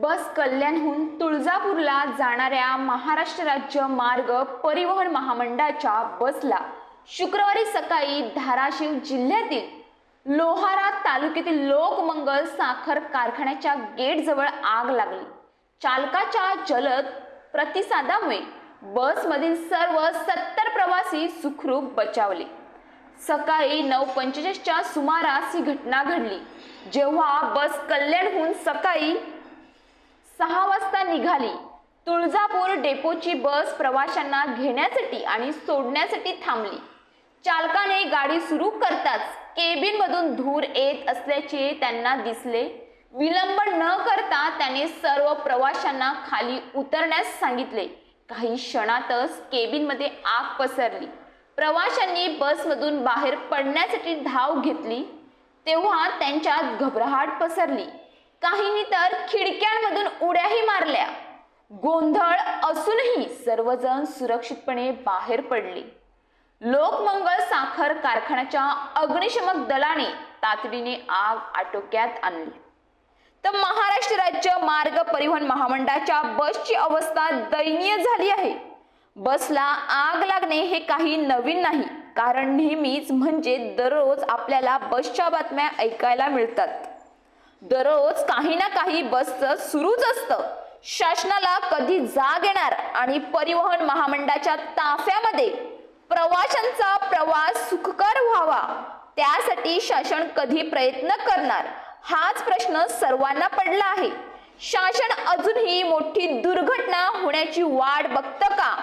बस कल्याणहून तुळजापूरला जाणाऱ्या महाराष्ट्र राज्य मार्ग परिवहन महामंडळाच्या बसला. शुक्रवारी सकाळी धाराशिव जिल्ह्यातील लोहारा तालुक्यातील लोकमंगल साखर कारखान्याच्या गेटजवळ आग लागली. चालकाच्या जलद प्रतिसादामुळे बसमधील सर्व सत्तर प्रवासी सुखरूप बचावले. सकाळी नऊ पंचेचाळीसच्या सुमारास ही घटना घडली. जेव्हा बस कल्याणहून सकाळी सहा वाजता निघाली. तुळजापूर डेपोची बस प्रवाशांना घेण्यासाठी आणि सोडण्यासाठी थांबली. चालकाने गाडी सुरू करताच केबिन मधून धूर येत असल्याचे त्यांना दिसले. विलंब न करता त्याने सर्व प्रवाशांना खाली उतरण्यास सांगितले. काही क्षणातच केबिनमध्ये आग पसरली. प्रवाशांनी बसमधून बाहेर पडण्यासाठी धाव घेतली. तेव्हा त्यांच्यात घबराहट पसरली. काहींनी तर खिडक्यांमधून उड्याही मारल्या. गोंधळ असूनही सर्वजण सुरक्षितपणे बाहेर पडले. लोकमंगल साखर कारखान्याच्या अग्निशमक दलाने तातडीने आग आटोक्यात आणली. तर महाराष्ट्र राज्य मार्ग परिवहन महामंडळाच्या बसची अवस्था दयनीय झाली आहे. बसला आग लागणे हे काही नवीन नाही कारण नेहमीच म्हणजे दररोज आपल्याला बसच्या बातम्या ऐकायला मिळतात. दररोज काही ना काही बसचं सुरूच असतं. शासनाला कधी जाग येणार आणि परिवहन महामंडळाच्या ताफ्यामध्ये प्रवाशांचा प्रवास सुखकर व्हावा त्यासाठी शासन कधी प्रयत्न करणार? हाच प्रश्न सर्वांना पडला आहे. शासन अजूनही मोठी दुर्घटना होण्याची वाट बघतं का?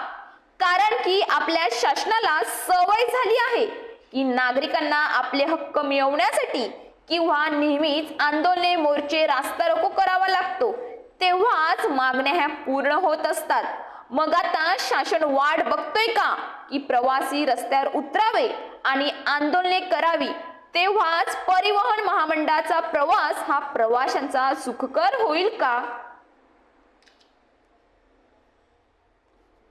कारण की आपल्या शासनाला सवय झाली आहे की नागरिकांना आपले हक्क मिळवण्यासाठी किंवा नेहमीच आंदोलने मोर्चे रास्ता रोको करावा लागतो. तेव्हाच मागण्या ह्या पूर्ण होत असतात. मग आता शासन वाट बघतोय का? की प्रवासी रस्त्यावर उतरावे आणि आंदोलने करावी. तेव्हाच परिवहन महामंडळाचा प्रवास हा प्रवाशांचा सुखकर होईल का?